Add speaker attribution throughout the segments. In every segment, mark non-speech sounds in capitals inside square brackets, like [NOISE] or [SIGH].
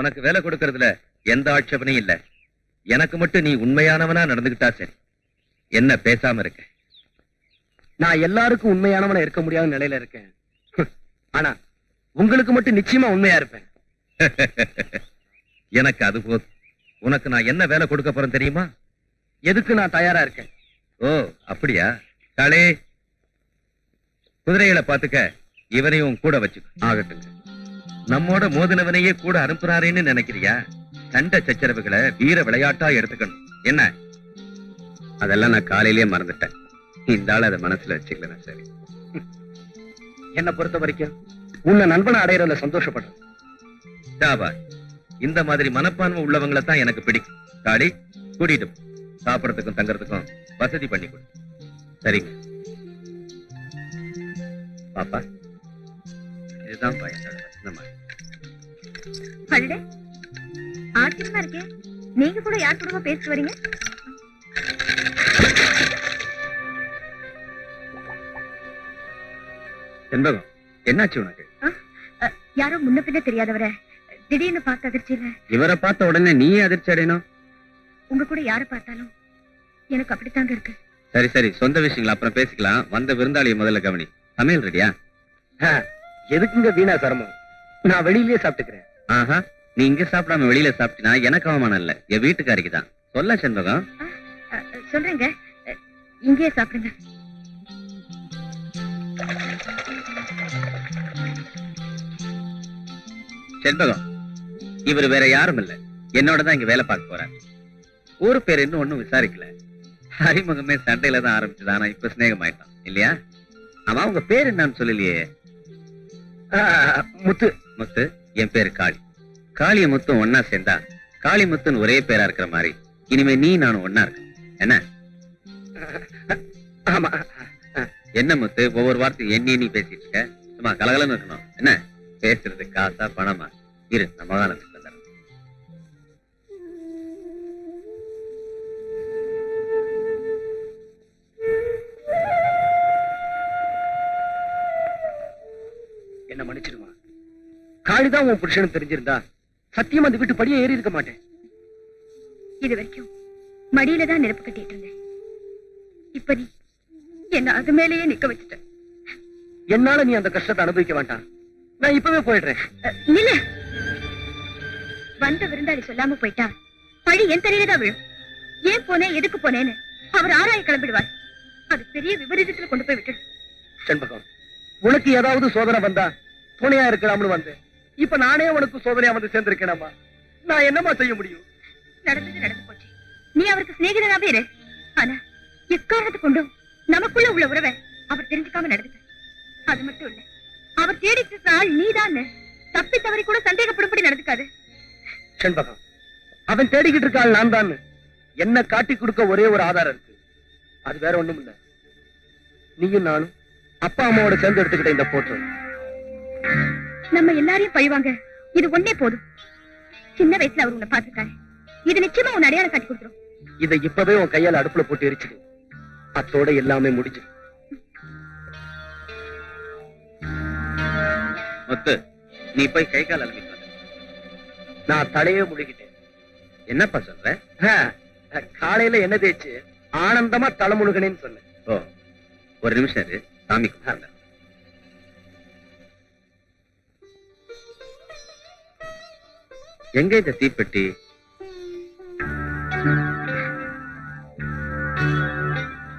Speaker 1: உனக்கு வேலை கொடுக்கறதுல எந்த ஆட்சேபனையும் இல்ல. எனக்கு மட்டும் நீ உண்மையானவனா நடந்துகிட்டா சரி. என்ன பேசாம இருக்க.
Speaker 2: நான் எல்லாருக்கும் உண்மையானவனா இருக்க முடியாத நிலையில இருக்கேன். ஆனா உங்களுக்கு மட்டும் நிச்சயமா உண்மையா இருப்பேன். [LAUGHS]
Speaker 1: எனக்கு அது போதும். உனக்கு நான் என்ன வேலை கொடுக்க போறேன் தெரியுமா?
Speaker 2: எதுக்கு நான் தயாரா இருக்கேன்?
Speaker 1: ஓ அப்படியா? காளே குதிரைகளை பாத்துக்க இவனையும் கூட வச்சுக்க.
Speaker 2: ஆகட்டுங்க.
Speaker 1: நம்மோட மோதினவனையே கூட அனுப்புறாரேன்னு நினைக்கிறியா? சண்டை சச்சரவுகளை வீர விளையாட்டா எடுத்துக்கணும். என்ன?
Speaker 2: அதெல்லாம் நான் காலையிலேயே மறந்துட்டேன். இந்த ஆள் அதை மனசுல வச்சுக்கல சரி. என்ன பொறுத்த வரைக்கும் உன்னை நண்பனை அடையறதுல சந்தோஷப்படுறேன்.
Speaker 1: ஷாபாஷ். இந்த மாதிரி மனப்பான்மை உள்ளவங்களை தான் எனக்கு பிடிக்கும். காளி கூட்டிட்டு. சாப்பிடறதுக்கும் தங்கறதுக்கும் வசதி பண்ணி கொடு. சரிங்க. பாப்பா இதுதான் என்னோட வசனமா
Speaker 3: அடடே ஆச்சரியமா இருக்கே. நீங்க கூட யார் கூடவா பேசிட்டு வரீங்க?
Speaker 2: செண்பகம் என்னாச்சு உனக்கு?
Speaker 3: யாரோ முன்ன பின்ன தெரியாதவர திடீர்னு பார்த்த அதிர்ச்சியில.
Speaker 2: இவரை பார்த்த உடனே நீ அதிர்ச்சி அடையணும்.
Speaker 3: உங்க கூட யார பார்த்தாலும் எனக்கு அப்படித்தாங்க இருக்கு.
Speaker 2: சரி சரி சொந்த விஷயங்கள் அப்புறம் பேசிக்கலாம். வந்த விருந்தாளியை முதல்ல கவனி. சமையல் ரெடியா? எதுக்குங்க வீணா சிரமம்? நான் வெளியிலேயே சாப்பிட்டுக்கிறேன். ஆஹா நீ இங்க சாப்பிடாம வெளியில சாப்பிட்டினா எனக்கு அவமானம் இல்ல. என் வீட்டுக்காரிக்கு தான். சொல்ல செண்பகம்.
Speaker 3: சொல்றேங்க. இங்கேயே சாப்பிடுங்க.
Speaker 2: செண்பகம் இவர் வேற யாரும் இல்ல. என்னோட தான் இங்க வேலை பார்க்க போறாரு. ஊரு பேர் இன்னும் ஒண்ணும் விசாரிக்கல. அறிமுகமே சண்டையில தான் ஆரம்பிச்சது. ஆனா இப்ப சிநேகம் ஆயிட்டான் இல்லையா? ஆமா உங்க பேர் என்னன்னு சொல்லலையே. முத்து. முத்து என் பேரு காளி. காளிய முத்தும் ஒன்னா சேர்ந்தா காளி முத்துன்னு ஒரே பேரா இருக்கிற மாதிரி இனிமே நீ நானும் ஒன்னா இருக்கு என்ன? [LAUGHS] ஆமா. என்ன முத்து ஒவ்வொரு வார்த்தையும் எண்ணி நீ பேசிட்டு இருக்க? சும்மா கலகலன்னு இருக்கணும். என்ன? பேசுறது காசா பணமா? இரு நம்ம தான் காளிதான் உன் புருஷனும் தெரிஞ்சிருந்தா? சத்தியம் அந்த வீட்டு படியே ஏறி இருக்க மாட்டேன்.
Speaker 3: இது வரைக்கும் மடியில தான் நெருப்பு கட்டிட்டு இருந்தேன். இப்ப நீ என்ன அது மேலேயே நிக்க வச்சுட்ட.
Speaker 2: என்னால நீ அந்த கஷ்டத்தை அனுபவிக்க வேண்டாம். நான் இப்பவே போயிடுறேன்.
Speaker 3: அ, நில்லு. வந்த விருந்தாளி சொல்லாம போயிட்டா பழி என் தலையில தான் விழும். ஏன் போனேன் எதுக்கு போனேன்னு அவர் ஆராய கிளம்பிடுவார். அது பெரிய விபரீதத்துல கொண்டு போய் விட்டு
Speaker 2: செண்பகம் உனக்கு ஏதாவது சோதனை வந்தா துணையா இருக்கலாம்னு வந்தேன். இப்ப நானே உனக்கு சோதனையா வந்து சேர்ந்திருக்கேனாமா நான் என்னமா செய்ய முடியும்?
Speaker 3: நடந்தது நடந்து போச்சு. நீ அவருக்கு சிநேகிதனாவே இரு. ஆனா எக்காரணத்தை கொண்டும் நமக்குள்ள உள்ள உறவை அவர் தெரிஞ்சுக்காம நடந்துட்ட அது மட்டும் இல்ல அவர் தேடிட்டு இருக்க ஆள் நீதான் தப்பி தவறி கூட சந்தேகப்படும்படி நடந்துக்காது.
Speaker 2: செண்பகம். அவன் தேடிக்கிட்டு இருக்காள் நான் தான் என்ன காட்டி கொடுக்க ஒரே ஒரு ஆதாரம் இருக்கு. அது வேற ஒண்ணும் இல்ல நீயும் நானும் அப்பா அம்மாவோட சேர்ந்து எடுத்துக்கிட்ட இந்த போட்டோ
Speaker 3: நம்ம எல்லாரையும் பழிவாங்க. இது ஒண்ணே போதும். சின்ன வயசுல அவர் உன்னை பாத்துருக்காரு இது நிச்சயமா உன் அடையாளம் காட்டி கொடுத்துரும்.
Speaker 2: இதை இப்பவே உன் கையால அடுப்புல போட்டு எரிச்சிடு. அத்தோட எல்லாமே முடிஞ்சு முத்து நீ போய் கை கால் அலம்பிட்டு நான் தலையே முழுகிட்டேன். என்னப்பா சொல்ற? காலையில என்ன தேய்ச்சு ஆனந்தமா தலை முழுகனேன்னு சொன்னேன். ஓ ஒரு நிமிஷம் சாமி கும்பிடுறேன். எங்க இந்த தீப்பெட்டி?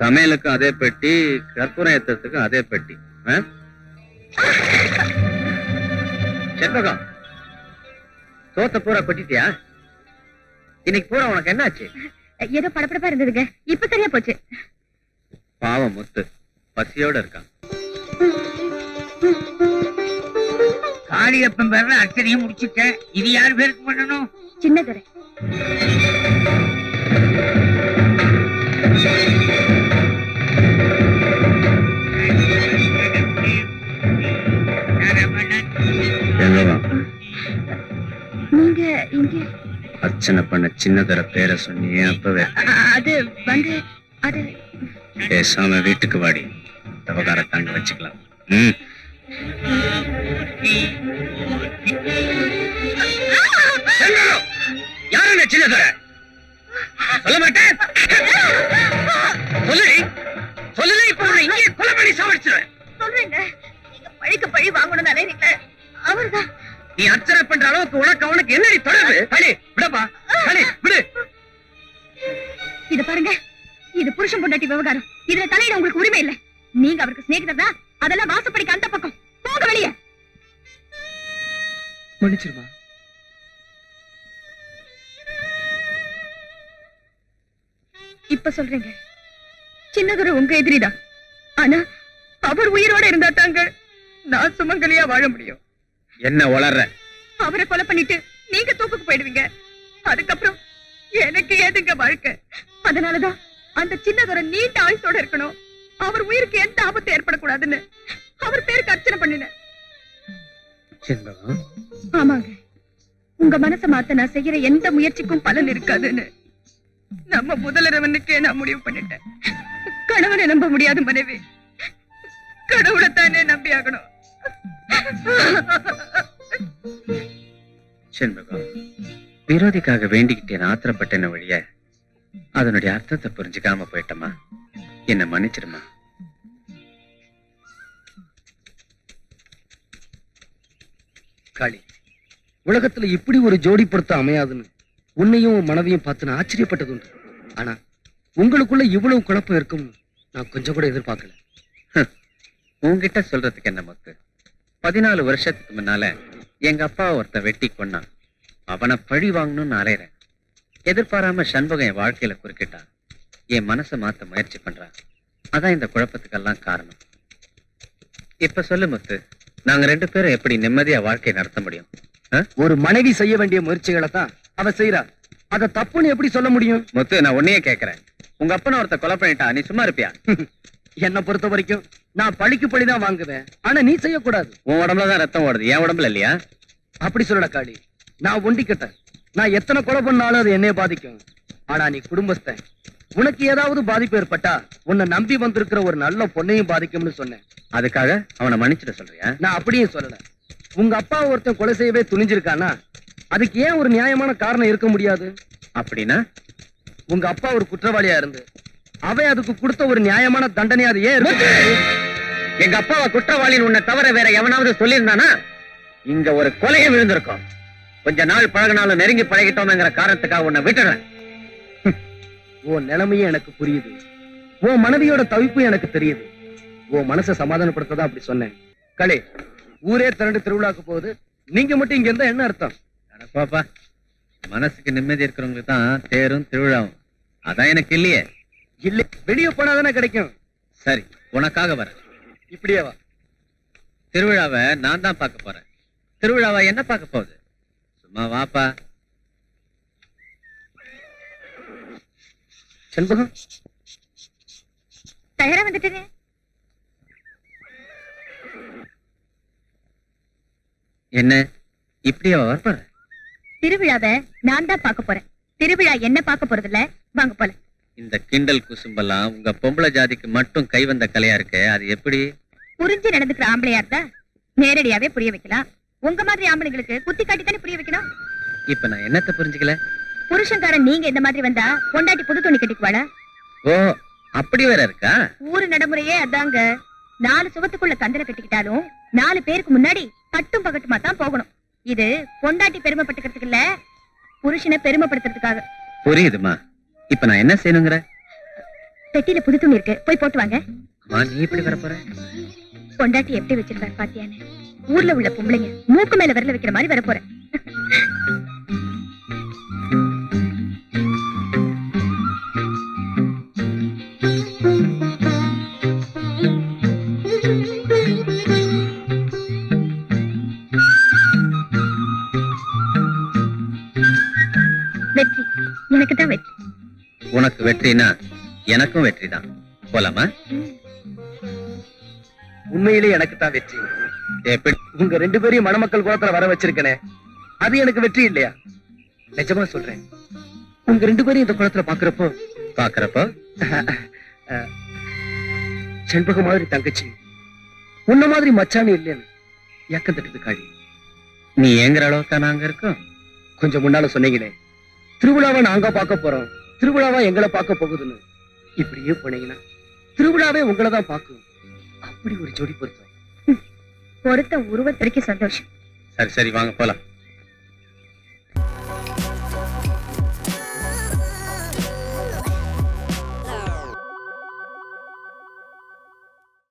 Speaker 2: சமையலுக்கும் அதே பெட்டி கற்பூரம் ஏத்துறதுக்கும் அதே பெட்டி? செண்பகம் சோத்த பூரா கொட்டிட்டியா? இன்னைக்கு பூரா உனக்கு என்னாச்சு?
Speaker 3: ஏதோ படப்படப்பா இருந்ததுங்க. இப்ப சரியா போச்சு.
Speaker 2: பாவம் முத்து. பசியோட இருக்கான்.
Speaker 4: காளியப்பன் பேர்ல அத்தனையும் முடிச்சுட்டேன் இது யார் பேருக்கு பண்ணணும்?
Speaker 3: சின்னதுரை. நீங்க இங்க.
Speaker 2: அர்ச்சனை பண்ண சின்னதர பேரை சொன்னியே அப்பவே.
Speaker 3: அது வந்து அது.
Speaker 2: பேசாம வீட்டுக்கு வாடி. தவகார தாங்க வச்சுக்கலாம். ம்.
Speaker 3: ஆ!
Speaker 2: சின்னதுரை சொல்ல மாட்டேன் சொல்லு சொல்லல இப்ப உன்னை இங்கே கொலை பண்ணி சாவடிச்சிருவேன்.
Speaker 3: சொல்றேங்க நீங்க பழிக்கு பழி வாங்கணும் நினைக்கிறீங்க அவர்தான்.
Speaker 2: நீ அர்ச்சனை பண்ற அளவுக்கு உனக்கு அவனுக்கு என்னடி தொடர்பு? களி விடப்பா. களி விடு.
Speaker 3: இத பாருங்க. இது புருஷன் பொண்டாட்டி விவகாரம். இதுல தலையிட உங்களுக்கு உரிமை இல்ல. நீங்க அவருக்கு சிநேகிதர் தான் அதெல்லாம் வாசப்படிக்கு அந்த பக்கம். போங்க வெளியே.
Speaker 2: மன்னிச்சிருமா?
Speaker 3: இப்ப சொல்றீங்க. சின்னதுரை உங்க எதிரிதான். ஆனா அவர் உயிரோட இருந்தா தாங்க நான் சுமங்கலியா வாழ முடியும்.
Speaker 2: என்ன வளர்ற?
Speaker 3: அவரை கொலை பண்ணிட்டு நீங்க தூக்குக்கு போயிடுவீங்க. அதுக்கப்புறம் எனக்கு ஏதுங்க வாழ்க்கை? அதனாலதான் அந்த சின்னதொரு நீண்ட ஆயுசோட இருக்கணும். அவர் உயிருக்கு எந்த ஆபத்து ஏற்படக்கூடாதுன்னு அவர் பேருக்கு அர்ச்சனை பண்ணினேன்.
Speaker 2: செண்பகம்
Speaker 3: ஆமாங்க. உங்க மனச மாத்த நான் செய்யற எந்த முயற்சிக்கும் பலன் இருக்காதுன்னு. நம்ம முதலரவனுக்கே நான் முடிவு பண்ணிட்டேன். கணவனை நம்ப முடியாத மனைவி. கடவுளைத்தானே நம்பி ஆகணும்.
Speaker 2: செண்பகம் விரோதிக்காக வேண்டிக்கிட்டேன் ஆத்திரப்பட்டேன வழிய அதனுடைய அர்த்தத்தை புரிஞ்சுக்காம போயிட்டமா என்ன மன்னிச்சிடுமா
Speaker 5: காளி உலகத்துல இப்படி ஒரு ஜோடி பொருத்தம் அமையாதுன்னு உன்னையும் உன் மனைவியும் பார்த்து நான் ஆச்சரியப்பட்டது உண்டு ஆனா உங்களுக்குள்ள இவ்வளவு குழப்பம் இருக்கும்னு நான் கொஞ்சம் கூட எதிர்பார்க்கல.
Speaker 2: உன்கிட்ட சொல்றதுக்கு என்ன மக்கு? பதினாலு வருஷத்துக்கு முன்னால எங்க அப்பா ஒருத்த வெட்டி கொன்னான். அவனை பழி வாங்கணும்னு அலையிறேன் எதிர்பாராம சண்பகம் என் வாழ்க்கையில குறுக்கிட்டான் என் மனசை மாத்த முயற்சி பண்றான் அதான் இந்த குழப்பத்துக்கெல்லாம் காரணம். இப்ப சொல்லு முத்து நாங்க ரெண்டு பேரும் எப்படி நிம்மதியா வாழ்க்கையை நடத்த முடியும்?
Speaker 5: ஒரு மனைவி செய்ய வேண்டிய முயற்சிகளை தான் அவ செய்யறா அத தப்புன்னு எப்படி சொல்ல முடியும்?
Speaker 2: முத்து நான் உன்னையே கேக்குறேன். உங்க அப்பனை ஒருத்த கொலை பண்ணிட்டா நீ சும்மா இருப்பியா? [LAUGHS]
Speaker 5: என்னை பொறுத்த வரைக்கும் நான் பழிக்கு பழி தான் வாங்குவேன். ஆனா நீ செய்யக்கூடாது.
Speaker 2: உன் உடம்புல தான் ரத்தம் ஓடுது. என் உடம்புல இல்லையா?
Speaker 5: அப்படி சொல்லடா காளி. நான் ஒண்டிக்கிட்டேன். நான் எத்தனை கொலை பண்ணாலும் அது என்னைய பாதிக்கும். ஆனா நீ குடும்பஸ்தன். உனக்கு ஏதாவது பாதிப்பு ஏற்பட்டா உன்னை நம்பி வந்திருக்கிற ஒரு நல்ல பொண்ணையும் பாதிக்கும்னு சொன்னேன்.
Speaker 2: அதுக்காக அவனை மன்னிச்சிட சொல்றியா?
Speaker 5: நான் அப்படியே சொல்லல. உங்க அப்பா ஒருத்தன் கொலை செய்யவே துணிஞ்சிருக்கானா? அதுக்கு ஏன் ஒரு நியாயமான காரணம் இருக்க முடியாது?
Speaker 2: அப்படின்னா?
Speaker 5: உங்க அப்பா ஒரு குற்றவாளியா இருந்து அவன் அதுக்கு கொடுத்த ஒரு நியாயமான தண்டனை அது ஏன்
Speaker 2: எங்க அப்பாவை குற்றவாளின்னு உன்னை தவிர வேற எவனாவது சொல்லியிருந்தானா? இங்க ஒரு கொலையை விழுந்திருக்கும். கொஞ்ச நாள் பழகினாலும் நெருங்கி பழகிட்டோம்ங்கிற காரணத்துக்காக உன்னை விட்டுறேன்
Speaker 5: உன் நிலைமையும் எனக்கு புரியுது. உன் மனைவியோட தவிப்பும் எனக்கு தெரியுது. உன் மனசை சமாதானப்படுத்ததான் அப்படி சொன்னேன். களே ஊரே திரண்டு திருவிழாக்கு போகுது. நீங்க மட்டும் இங்க இருந்தா என்ன அர்த்தம்?
Speaker 2: பாப்பா மனசுக்கு நிம்மதி இருக்கிறவங்களுக்கு தான் தேரும் திருவிழாவும். அதான் எனக்கு இல்லையே.
Speaker 5: இல்ல வெளிய போனாதானே கிடைக்கும்.
Speaker 2: சரி உனக்காக வரேன்.
Speaker 5: இப்படியே வா.
Speaker 2: திருவிழாவை நான் தான் பார்க்க போறேன். திருவிழாவை என்ன பார்க்க போகுது? சும்மா வாப்பா.
Speaker 5: செண்பகம்
Speaker 3: தயாரா வந்துட்டேங்க
Speaker 2: என்ன? இப்படியா வரப்போற?
Speaker 3: திருவிழாவை நான் தான் பார்க்க போறேன். திருவிழா என்ன பார்க்க போறது இல்ல வாங்க போல
Speaker 2: இந்த கிண்டல் குசும்பெல்லாம் உங்க பொம்பளை ஜாதிக்கு மட்டும் கை வந்த கலையா இருக்கு? அது எப்படி?
Speaker 3: புரிஞ்சு நடந்துக்கிற ஆம்பளையா இருந்தா நேரடியாவே புரிய வைக்கலாம். உங்க மாதிரி ஆம்பளைங்களுக்கு குத்தி காட்டி தானே புரிய வைக்கணும்?
Speaker 2: இப்ப நான் என்னத்தை புரிஞ்சுக்கல?
Speaker 3: புருஷன்காரன் நீங்க இந்த மாதிரி வந்தா பொண்டாட்டி புது துணி கட்டிக்குவாளா
Speaker 2: ஓ அப்படி வேற இருக்கா?
Speaker 3: ஊரு நடைமுறையே அதாங்க. நாலு சுவத்துக்குள்ள கந்தல கட்டிக்கிட்டாலும் நாலு பேருக்கு முன்னாடி பட்டும் பகட்டுமா தான் போகணும். இது பொண்டாட்டி பெருமைப்பட்டுக்கிறதுக்கு இல்ல புருஷனை பெருமைப்படுத்துறதுக்காக.
Speaker 2: புரியுதுமா. இப்ப நான் என்ன செய்யணுங்கிற?
Speaker 3: பெட்டியில புது துணி இருக்கு போய் போட்டு வாங்க.
Speaker 2: நீ இப்படி வர போற
Speaker 3: பொண்டாட்டி எப்படி வச்சிருக்காரு பாத்தியான்னு. ஊர்ல உள்ள பொம்பளைங்க மூக்கு மேல விரல வைக்கிற மாதிரி வர போறேன்
Speaker 2: உனக்கு வெற்றினா எனக்கும் வெற்றி தான் போலாமா?
Speaker 5: உண்மையிலே எனக்கு தான் வெற்றி உங்க ரெண்டு பேரையும் மணமக்கள் குலத்துல வர வச்சிருக்கனே அது எனக்கு வெற்றி இல்லையா? நிஜமா சொல்றேன். உங்க ரெண்டு பேரையும் இந்த குளத்துல பாக்குறப்போ
Speaker 2: பாக்குறப்போ?
Speaker 5: செண்பகம் மாதிரி தங்கச்சி உன்ன மாதிரி மச்சானு இல்லைன்னு ஏக்கம் தட்டுது காடி
Speaker 2: நீ ஏங்குற அளவுக்கா நாங்க இருக்கோம்.
Speaker 5: கொஞ்சம் முன்னால சொன்னீங்களே திருவிழாவை நாங்க பார்க்க போறோம். திருவிழாவா எங்களை பார்க்க போகுதுன்னு. இப்படியே போனீங்கன்னா திருவிழாவே உங்களை தான் பார்க்கும். அப்படி ஒரு ஜோடி பொருத்தம்.
Speaker 3: பொருத்த உருவத்திற்கு சந்தோஷம்.
Speaker 2: சரி சரி வாங்க போலாம்.